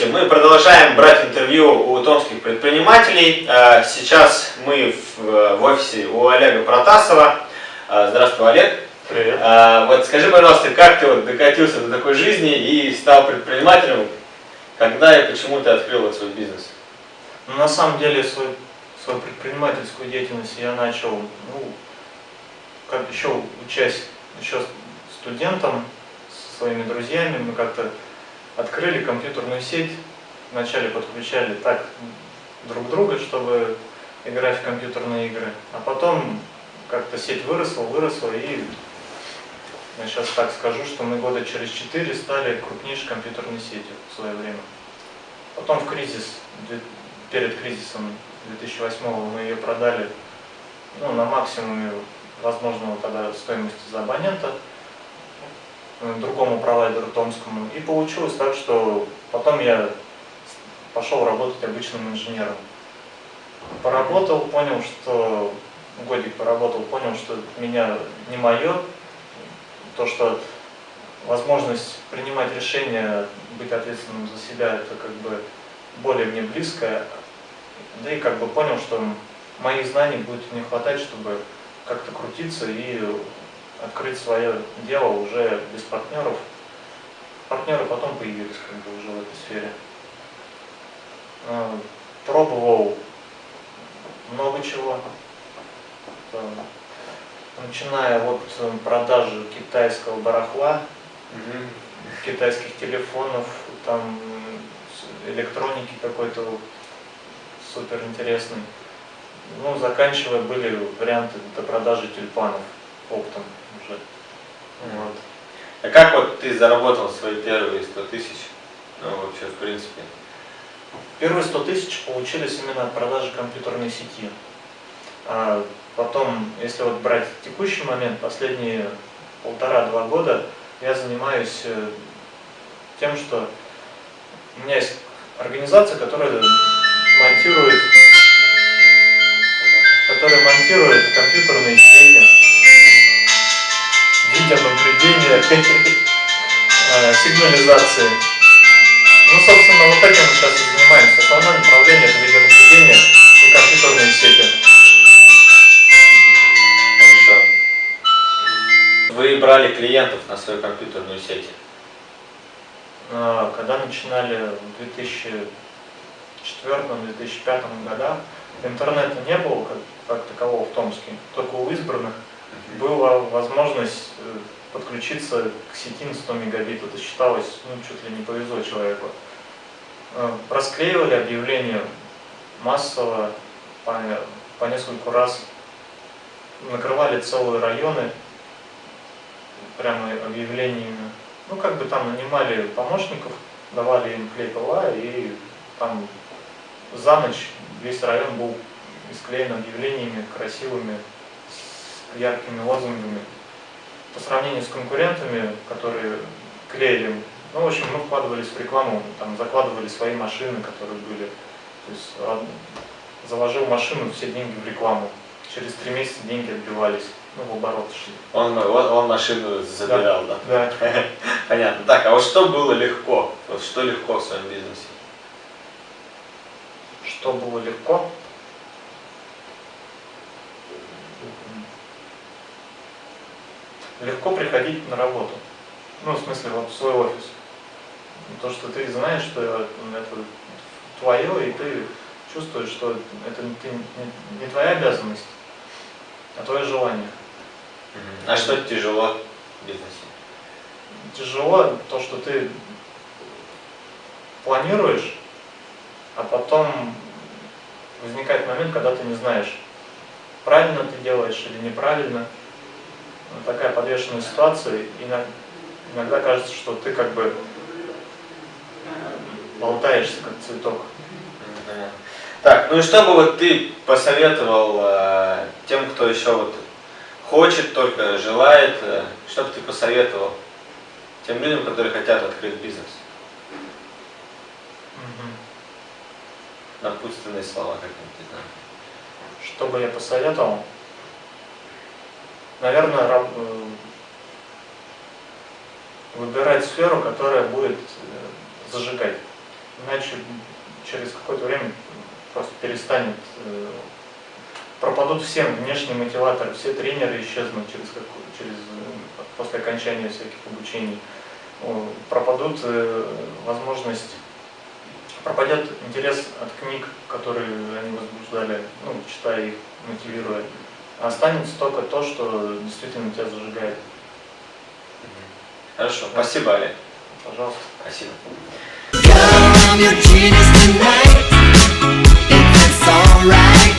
Здравствуйте, мы продолжаем брать интервью у томских предпринимателей. А, сейчас мы в офисе у Олега Протасова. А, здравствуй, Олег. Привет. Вот скажи, пожалуйста, как ты вот докатился до такой жизни и стал предпринимателем? Когда и почему ты открыл вот свой бизнес? Ну, на самом деле свой, свою предпринимательскую деятельность я начал, ну, как еще учась, еще студентом со своими друзьями, мы как-то открыли компьютерную сеть, вначале подключали так друг друга, чтобы играть в компьютерные игры, а потом как-то сеть выросла, выросла и я сейчас так скажу, что мы года через четыре стали крупнейшей компьютерной сетью в свое время. Потом в кризис, перед кризисом 2008 мы ее продали ну, на максимуме возможного тогда стоимости за абонента другому провайдеру томскому. И получилось так, что потом я пошел работать обычным инженером. Поработал, понял, что годик поработал, понял, что меня не мое, то, что возможность принимать решения, быть ответственным за себя, это как бы более мне близкое. Да и как бы понял, что моих знаний будет не хватать, чтобы как-то крутиться и открыть свое дело уже без партнеров. Партнеры потом появились как бы уже в этой сфере. А, пробовал много чего. Начиная от продажи китайского барахла, угу. китайских телефонов, там электроники какой-то супер интересный. Ну, заканчивая были варианты до продажи тюльпанов оптом уже. Вот. А как вот ты заработал свои первые 100 тысяч? Ну, вообще, в принципе. Первые 100 тысяч получились именно от продажи компьютерной сети. А потом, если вот брать текущий момент, последние полтора-два года я занимаюсь э, тем, что у меня есть организация, которая монтирует, которая монтирует компьютерные сети сигнализации. Ну, собственно, вот этим мы сейчас и занимаемся. Основное направление это видеонаблюдение и компьютерные сети. Хорошо. Вы брали клиентов на свою компьютерную сеть? А, когда начинали в 2004-2005 годах, интернета не было как, как такового в Томске, только у избранных была возможность э, подключиться к сети на 100 мегабит. Это считалось, ну, чуть ли не повезло человеку. Э, расклеивали объявления массово, по, по нескольку раз. Накрывали целые районы прямо объявлениями. Ну, как бы там нанимали помощников, давали им клей ПВА, и там за ночь весь район был исклеен объявлениями красивыми, яркими лозунгами. По сравнению с конкурентами, которые клеили, ну, в общем, мы вкладывались в рекламу, там, закладывали свои машины, которые были. То есть заложил машину, все деньги в рекламу. Через три месяца деньги отбивались, ну, в оборот шли. Он, он, он машину забирал, да? Да. Понятно. Так, а вот что было легко? Вот что легко в своем бизнесе? Что было легко? Легко приходить на работу. Ну, в смысле, вот в свой офис. То, что ты знаешь, что это твое, и ты чувствуешь, что это не твоя обязанность, а твое желание. А что тяжело в бизнесе? Тяжело то, что ты планируешь, а потом возникает момент, когда ты не знаешь, правильно ты делаешь или неправильно такая подвешенная ситуация, и иногда кажется, что ты как бы болтаешься, как цветок. Так, ну и что бы вот ты посоветовал э, тем, кто еще вот хочет, только желает, э, что бы ты посоветовал тем людям, которые хотят открыть бизнес? Угу. Напутственные слова какие-то, да. Что бы я посоветовал? Наверное, э, выбирать сферу, которая будет э, зажигать. иначе через какое-то время просто перестанет, э, пропадут все внешние мотиваторы, все тренеры исчезнут через, какую- через, после окончания всяких обучений, пропадут возможность, пропадет интерес от книг, которые они возбуждали, ну, читая их, мотивируя, останется только то, что действительно тебя зажигает. Хорошо, спасибо, Олег. Пожалуйста. Спасибо. Girl, I'm your genius tonight. If it's alright.